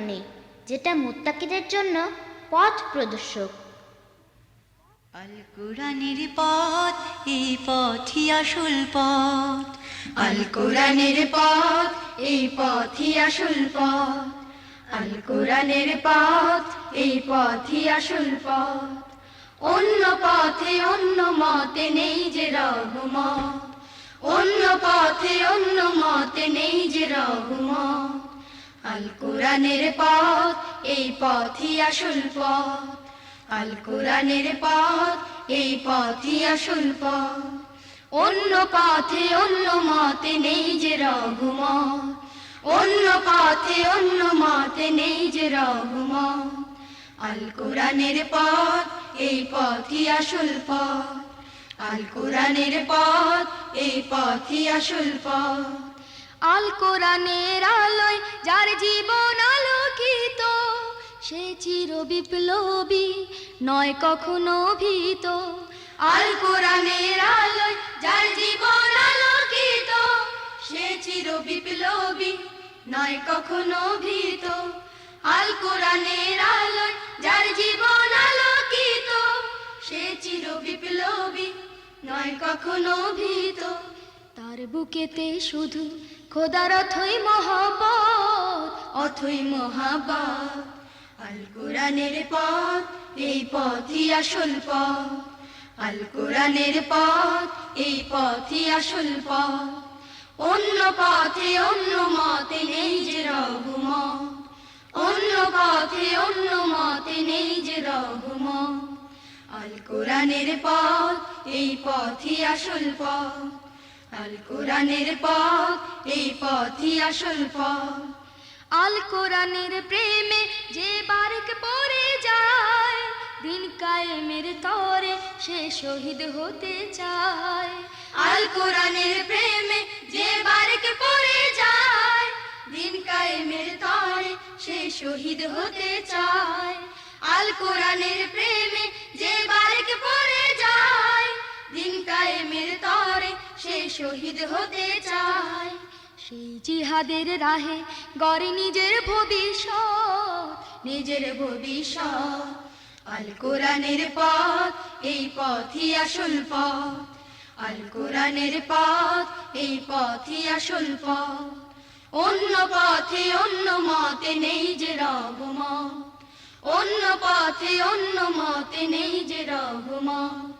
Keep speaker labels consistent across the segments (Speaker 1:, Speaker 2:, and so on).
Speaker 1: নেই, যেটা মুত্তাকিদের জন্য পথ প্রদর্শক।
Speaker 2: আল কোরআনের পথ, এই পথই আসল পথ। আল কোরআনের পথ, এই পথই আসল পথ। আল কোরআনের পথ, এই পথই আসল পথ। অন্য পথে অন্য মতে নেই যে রঘুমত। অন্য পথে অন্য মতে নেই যে রঘুমত। আল কোরআনের পথ, এই পথই আসল পথ। আল কোরআনের পথ, এই পথই আসল পথ। অন্য পথে অন্য মতে নেই যে রঘুমত। অন্য পথে অন্য মতে নেই যে রঘুমত। আল কোরআনের পথ, এই পথই আসল পথ। আল কোরআনের পথ, এই পথই আসল পথ।
Speaker 3: আল কোরআনের আলোয়, যার জীবন আলোকিত, সে চির বিপ্লবী নয় কখনো ভীত।
Speaker 2: আল কোরআনের আলোয়, যার জীবন আলোকিত, সে চির বিপ্লবী নয় কখনো ভীত। আল কোরআনের আলোয়, যার জীবন আলোকিত, সে চির বিপ্লবী নয় কখনো ভীত।
Speaker 3: তার বুকেতে শুধু খোদার অথই মহব্বত,
Speaker 2: অথই মহাবাদ আল কোরআনের পথ, এই পথই আসল পথ। আল কোরআনের পথ, এই পথই আসল পথ। অন্য পথে অন্য মতে নেই যে রঘুমত। অন্য পথে অন্য মতে নেই যে রঘুমত। আল কোরআনের পথ, এই পথই আসল পথ। আল কোরআনের পথ, এই পথই আসল পথ।
Speaker 3: আল কোরআনের প্রেমে যে বারেক পড়ে যায়, দিন কায়েমের তরে সে শহীদ হতে চায়।
Speaker 2: আল কোরআনের প্রেমে যে বারেক পড়ে যায়, দিন কায়েমের তরে সে শহীদ হতে চায়। শহীদ হতে চায়।
Speaker 3: সেই জিহাদের রাহে গড়ে নিজের ভবিষ্যৎ
Speaker 2: নিজের ভবিষ্যৎ। আল কোরআনের পথ, এই পথই আসল পথ। আল কোরআনের পথ, এই পথই আসল পথ। অন্য পথে অন্য মতে নেই যে রঘুমত অন্য পথে অন্য মতে নেই যে রঘুমত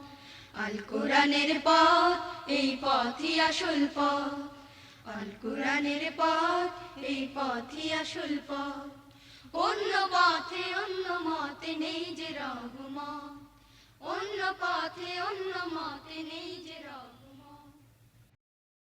Speaker 2: আল কোরআনের পথ এই পথই আসল পথ। আল কোরআনের পথ, এই পথই আসল পথ। অন্য পথে অন্য মতে নেই যে রঘুমত অন্য পথে অন্য মতে নেই